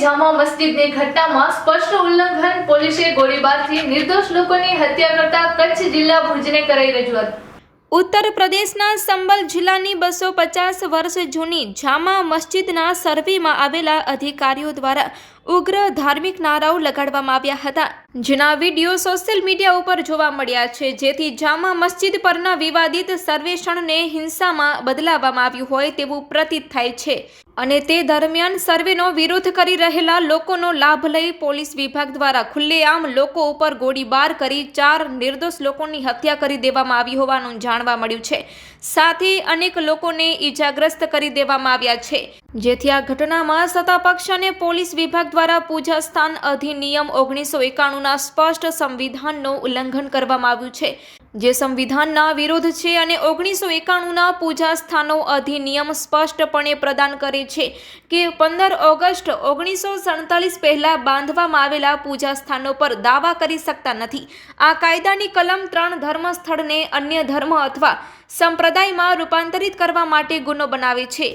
જામા મસ્જિદની ઘટનામાં સ્પષ્ટ ઉલ્લંઘન, પોલીસે ગોળીબારથી નિર્દોષ લોકોની હત્યા કરતા કચ્છ જિલ્લા ભુજને કરાઈ રજૂઆત. ઉત્તર પ્રદેશના સંબલ જિલ્લાની બસો પચાસ વર્ષ જૂની જામા મસ્જિદના સર્વેમાં આવેલા અધિકારીઓ દ્વારા ઉગ્ર ધાર્મિક નારાઓ લગાડવામાં આવ્યા હતા. જેના વીડિયો સોશિયલ મીડિયા ઉપર જોવા મળ્યા છે, જેથી જામા મસ્જિદ પરના વિવાદિત સર્વેક્ષણને હિંસામાં બદલાવવામાં આવ્યું હોય તેવું પ્રતીત થાય છે. અને તે દરમિયાન સર્વેનો વિરોધ કરી રહેલા લોકોનો લાભ લઈ પોલીસ વિભાગ દ્વારા ખુલ્લેઆમ લોકો ઉપર ગોળીબાર કરી ચાર નિર્દોષ લોકોની હત્યા કરી દેવામાં આવી હોવાનું જાણવા મળ્યું છે. સાથે અનેક લોકોને ઈજાગ્રસ્ત કરી દેવામાં આવ્યા છે. જેથી આ ઘટનામાં સત્તાપક્ષ અને પોલીસ વિભાગ દ્વારા પૂજા સ્થાન અધિનિયમ ઓગણીસો એકાણુંના સ્પષ્ટ સંવિધાનનું ઉલ્લંઘન કરવામાં આવ્યું છે. જે સંવિધાનના વિરોધ છે અને ઓગણીસો એકાણુંના પૂજા સ્થાનો અધિનિયમ સ્પષ્ટપણે પ્રદાન કરે છે કે પંદર ઓગસ્ટ ઓગણીસો સડતાલીસ પહેલાં બાંધવામાં આવેલા પૂજા સ્થાનો પર દાવા કરી શકતા નથી. આ કાયદાની કલમ ત્રણ ધર્મસ્થળને અન્ય ધર્મ અથવા સંપ્રદાયમાં રૂપાંતરિત કરવા માટે ગુનો બનાવે છે.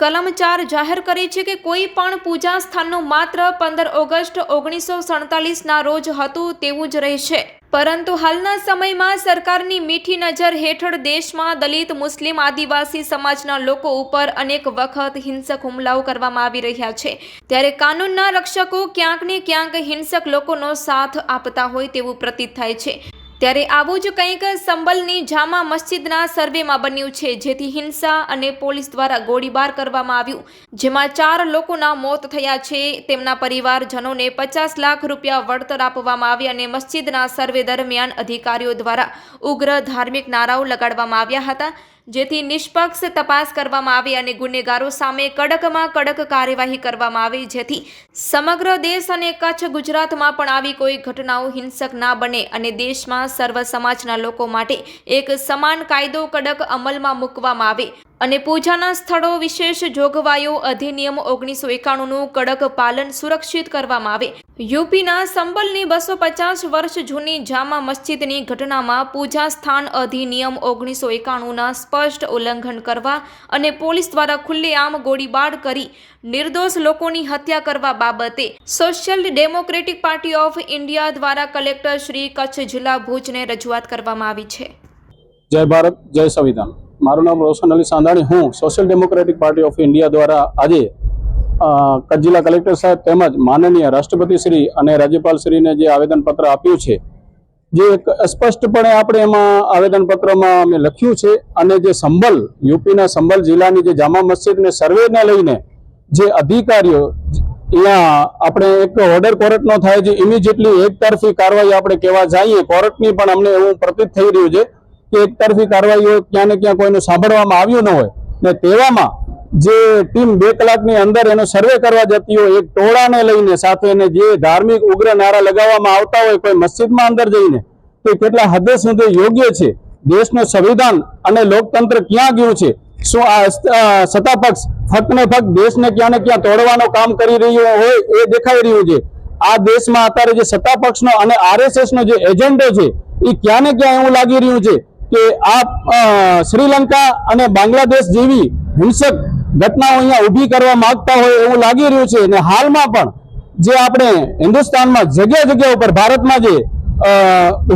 કલમ ચાર જાહેર કરે છે કે કોઈ પણ પૂજા સ્થાનનું માત્ર પંદર ઓગસ્ટ ઓગણીસો સડતાલીસના રોજ હતું તેવું જ રહેશે. પરંતુ હાલના સમયમાં સરકારની મીઠી નજર હેઠળ દેશમાં દલિત, મુસ્લિમ, આદિવાસી સમાજના લોકો ઉપર અનેક વખત હિંસક હુમલાઓ કરવામાં આવી રહ્યા છે. ત્યારે કાનૂનના રક્ષકો ક્યાંક ને ક્યાંક હિંસક લોકોનો સાથ આપતા હોય તેવું પ્રતીત થાય છે. ત્યારે આવું જ કંઈક સંબલની જામા મસ્જિદના સર્વેમાં બન્યું છે. જેથી હિંસા અને પોલીસ દ્વારા ગોળીબાર કરવામાં આવ્યું. જેમાં ચાર લોકોના મોત થયા છે. તેમના પરિવારજનોને પચાસ લાખ રૂપિયા વળતર આપવામાં આવ્યા અને મસ્જિદના સર્વે દરમિયાન અધિકારીઓ દ્વારા ઉગ્ર ધાર્મિક નારાઓ લગાડવામાં આવ્યા હતા. જેથી નિષ્પક્ષ તપાસ કરવામાં આવે અને ગુનેગારો સામે કડકમાં કડક કાર્યવાહી કરવામાં આવે, જેથી સમગ્ર દેશ અને કચ્છ ગુજરાતમાં પણ આવી કોઈ ઘટનાઓ હિંસક ના બને અને દેશમાં સર્વ સમાજના લોકો માટે એક સમાન કાયદો કડક અમલમાં મૂકવામાં આવે અને પૂજાના સ્થળો વિશેષ જોગવાઈઓ અધિનિયમ ઓગણીસો એકાણુંનું કડક પાલન સુરક્ષિત કરવામાં આવે. યુપીના સંબલની બસો પચાસ વર્ષ જૂની જામા મસ્જિદની ઘટનામાં પૂજા સ્થાન અધિનિયમ ઓગણીસો એકાણુંના સ્પષ્ટ ઉલ્લંઘન કરવા અને પોલીસ દ્વારા ખુલ્લેઆમ ગોળીબાર કરી નિર્દોષ લોકોની હત્યા કરવા બાબતે social democratic party of India દ્વારા કલેક્ટર શ્રી કચ્છ જિલ્લા ભુજને રજૂઆત કરવામાં આવી છે. જય ભારત, જય સંવિધાન. મારું નામ રોશન અલી સાંધાણી. હું social democratic party of India દ્વારા આજે કચ્છ જિલ્લા કલેક્ટર સાહેબ તેમજ માનનીય રાષ્ટ્રપતિ શ્રી અને રાજ્યપાલ શ્રીને જે આવેદનપત્ર આપ્યું છે, જે સ્પષ્ટપણે આપણે એમાં આવેદનપત્રમાં અમે લખ્યું છે અને જે સંભલ યુપીના સંભલ જિલ્લાની જે જામા મસ્જિદને સર્વેને લઈને જે અધિકારીઓ અહીંયા આપણે એક ઓર્ડર કોર્ટનો થાય છે ઇમિજિએટલી એક તરફી કાર્યવાહી આપણે કહેવા જઈએ, કોર્ટની પણ અમને એવું પ્રતીત થઈ રહ્યું છે કે એક તરફી કાર્યવાહીઓ ક્યાં ને ક્યાં કોઈનું સાંભળવામાં આવ્યું ન હોય ને તેવામાં જે ટીમ બે કલાકની અંદર એનો સર્વે કરવા જતી હોય, એક ટોળાને લઈને સાથે એને જે ધાર્મિક ઉગ્ર નારા લગાવવામાં આવતા હોય કોઈ મસ્જિદમાં અંદર જઈને, તો કેટલા હદે સુધી યોગ્ય છે? દેશનું સંવિધાન અને લોકતંત્ર ક્યાં ગયું છે? શું આ સત્તાપક્ષ ફક્ત ને ફક્ત દેશને ક્યાં ને ક્યાં તોડવાનું કામ કરી રહ્યું હોય એ દેખાઈ રહ્યું છે? આ દેશમાં અત્યારે જે સત્તાપક્ષનો અને આરએસએસનો જે એજન્ડો છે, એ ક્યાં ને ક્યાં એવું લાગી રહ્યું છે કે આ શ્રીલંકા અને બાંગ્લાદેશ જેવી હિંસક ઘટનાઓ અહીંયા ઊભી કરવા માંગતા હોય એવું લાગી રહ્યું છે અને હાલમાં પણ જે આપણે હિન્દુસ્તાનમાં જગ્યા જગ્યા ઉપર ભારતમાં જે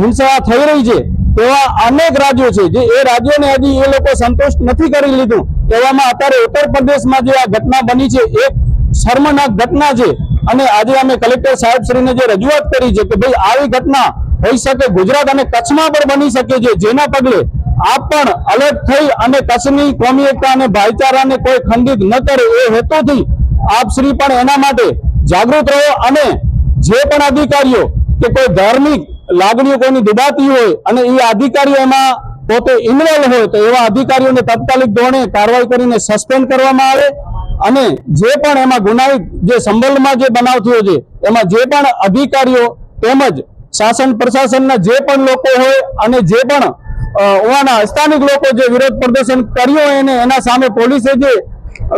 હિંસા થઈ રહી છે, તેવા અનેક રાજ્યો છે જે એ રાજ્યોને હજી એ લોકો સંતુષ્ટ નથી કરી લીધું. એવામાં અત્યારે ઉત્તર પ્રદેશમાં જે આ ઘટના બની છે, એક શર્મનાક ઘટના છે. અને આજે અમે કલેક્ટર સાહેબ શ્રીને જે રજૂઆત કરી છે કે ભાઈ આવી ઘટના હોઈ શકે ગુજરાત અને કચ્છમાં પણ બની શકે છે, જેના પગલે આપ પણ અલર્ટ થઈ અને કચ્છની કોમી એકતા અને ભાઈચારાને કોઈ ખંડિત ન કરે એ હેતુથી આપ શ્રી પણ એના માટે જાગૃત રહો અને જે પણ અધિકારીઓ કે કોઈ ધાર્મિક લાગણીઓ કોઈની દુબાતી હોય અને એ અધિકારીઓ એમાં પોતે ઇન્વોલ્વ હોય તો એવા અધિકારીઓને તાત્કાલિક ધોરણે કાર્યવાહી કરીને સસ્પેન્ડ કરવામાં આવે અને જે પણ એમાં ગુનાહિત જે સંબંધમાં જે બનાવ થયો છે, એમાં જે પણ અધિકારીઓ તેમજ શાસન પ્રશાસનના જે પણ લોકો હોય અને જે પણ ઉહાના સ્થાનિક લોકો જે વિરોધ પ્રદર્શન કર્યો એને એના સામે પોલીસે જે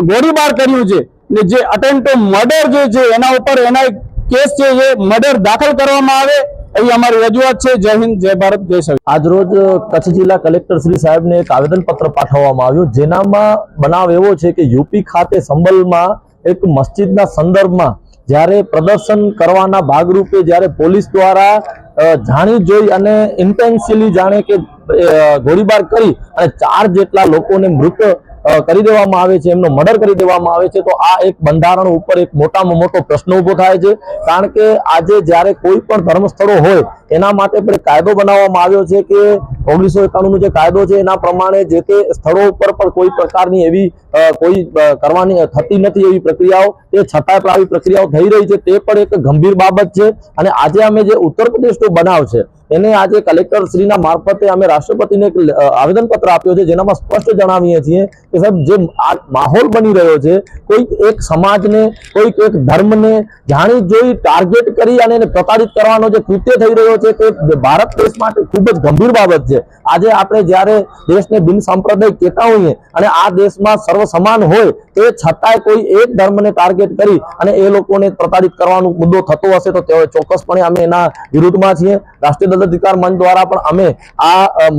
ગોળીબાર કર્યું છે ને જે અટેમ્પ મર્ડર જે છે એના ઉપર એના કેસ છે એ મર્ડર દાખલ કરવામાં આવે, એવી અમારી રજૂઆત છે. જય હિન્દ, જય ભારત, જય સંવિધાન આજરોજ કચ્છ જિલ્લા કલેક્ટર શ્રી સાહેબને એક આવેદનપત્ર પાઠવવામાં આવ્યું, જેનામાં બનાવ એવો છે કે યુપી ખાતે સંબલમાં એક મસ્જિદના સંદર્ભમાં જ્યારે પ્રદર્શન કરવાના ભાગરૂપે જ્યારે પોલીસ દ્વારા જાણી જોઈ અને ઇન્ટેન્સિલી જાણે કે ગોળીબાર કરી અને ચાર જેટલા લોકોને મૃત કરી દેવામાં આવે છે, એમનો મર્ડર કરી દેવામાં આવે છે, તો આ એક બંધારણ ઉપર એક મોટામાં મોટો પ્રશ્ન ઊભો થાય છે. કારણ કે આજે જ્યારે કોઈ પણ ધર્મસ્થળો હોય એના માટે પણ કાયદો બનાવવામાં આવ્યો છે કે ઓગણીસો એકાણું જે કાયદો છે, એના પ્રમાણે જે તે સ્થળો ઉપર પણ કોઈ પ્રકારની એવી કોઈ કરવાની થતી નથી એવી પ્રક્રિયાઓ, તે છતાંય પણ આવી પ્રક્રિયાઓ થઈ રહી છે. તે પણ એક ગંભીર બાબત છે અને આજે અમે જે ઉત્તર પ્રદેશનો બનાવ છે, એને આજે કલેક્ટર શ્રીના મારફતે અમે રાષ્ટ્રપતિને એક આવેદન પત્ર આપ્યો છે, જેનામાં સ્પષ્ટ જણાવીએ છીએ કે સાહેબ, જે આ માહોલ બની રહ્યો છે, કોઈક એક સમાજને, કોઈક એક ધર્મને જાણી જોઈ ટાર્ગેટ કરી અને એને પ્રતાડિત કરવાનો જે કૃત્ય થઈ રહ્યો છે તે ભારત દેશ માટે ખૂબ જ ગંભીર બાબત છે. આજે આપણે જ્યારે દેશને બિન સાંપ્રદાયિક કહેતા હોઈએ અને આ દેશમાં સર્વ સમાન હોય તે છતાંય કોઈ એક ધર્મને ટાર્ગેટ કરી અને એ લોકોને પ્રતાડિત કરવાનો મુદ્દો થતો હશે તો તેઓ ચોક્કસપણે અમે એના વિરુદ્ધમાં છીએ. રાષ્ટ્રીય દલિત અધિકાર મંચ દ્વારા પણ અમે આ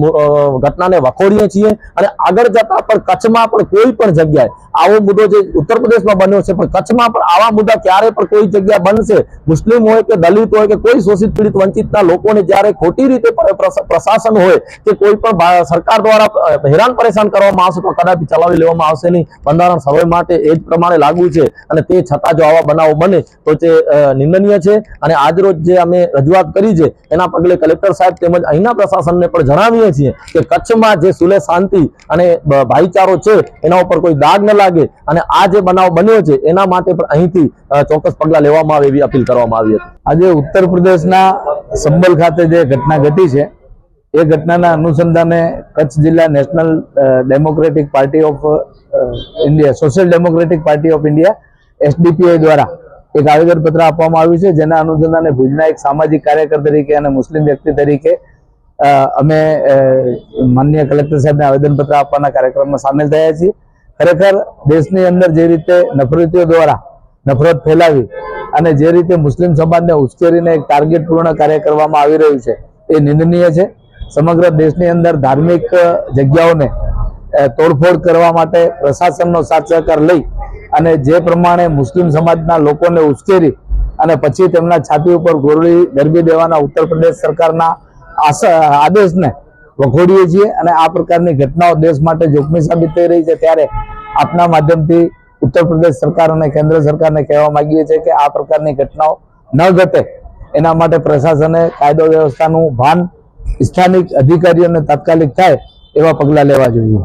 ઘટનાને વખોડીએ છીએ અને આગળ જતા પણ કચ્છમાં પણ કોઈ પણ જગ્યાએ આવો મુદ્દો જે ઉત્તર પ્રદેશમાં બન્યો છે પણ કચ્છમાં પણ આવા મુદ્દા ક્યારે પણ કોઈ જગ્યા બનશે? મુસ્લિમ હોય કે દલિત હોય કે કોઈ શોષિત પીડિત વંચિતના લોકોને જ્યારે ખોટી રીતે પ્રશાસન હોય કે કોઈ પણ સરકાર દ્વારા હેરાન પરેશાન કરવામાં આવશે તો કદાચ ચલાવી લેવામાં આવશે નહીં. બંધારણ સમય માટે એ જ પ્રમાણે લાગુ છે અને તે છતાં જો આવા બનાવો બને તો તે નિંદનીય છે. અને આજરોજ જે અમે રજૂઆત કરી છે, એના પગલે કલેક્ટર સાહેબ તેમજ અહીંના પ્રશાસનને પણ જણાવીએ છીએ કે કચ્છમાં જે સુલે શાંતિ અને ભાઈચારો છે, એના ઉપર કોઈ દાગ ન લાગે અને આ જે બનાવ બન્યો છે, એના માટે પણ અહીંથી ચોક્કસ પગલાં લેવામાં આવે એવી અપીલ કરવામાં આવી હતી. આજે ઉત્તર પ્રદેશના સંબલ ખાતે જે ઘટના ઘટી છે, એ ઘટનાના અનુસંધાને કચ્છ જિલ્લા national democratic party of India, social democratic party of India, SDPI દ્વારા એક આવેદનપત્ર આપવામાં આવ્યું છે, જેના અનુસંધાને ભુજના એક સામાજિક કાર્યકર તરીકે અને મુસ્લિમ વ્યક્તિ તરીકે અમે માનનીય કલેક્ટર સાહેબને આવેદનપત્ર આપવાના કાર્યક્રમમાં સામેલ થયા છીએ. ખરેખર દેશની અંદર જે રીતે નફરતીઓ દ્વારા નફરત ફેલાવી અને જે રીતે મુસ્લિમ સમાજને ઉશ્કેરીને એક ટાર્ગેટ પૂર્ણ કાર્ય કરવામાં આવી રહ્યું છે, એ નિંદનીય છે. સમગ્ર દેશની અંદર ધાર્મિક જગ્યાઓને તોડફોડ કરવા માટે પ્રશાસનનો સાથ સહકાર લઈ અને જે પ્રમાણે મુસ્લિમ સમાજના લોકોને ઉશ્કેરી અને પછી તેમના છાતી ઉપર ગોરડી ગરબી દેવાના ઉત્તર પ્રદેશ સરકારના આદેશને વખોડીએ છીએ અને આ પ્રકારની ઘટનાઓ દેશ માટે જોખમી સાબિત થઈ રહી છે ત્યારે આપના માધ્યમથી ઉત્તર પ્રદેશ સરકાર અને કેન્દ્ર સરકારને કહેવા માંગીએ છીએ કે આ પ્રકારની ઘટનાઓ ન ઘટે. એના માટે પ્રશાસને કાયદો વ્યવસ્થાનું ભાન સ્થાનિક અધિકારીઓને તાત્કાલિક થાય એવા પગલાં લેવા જોઈએ.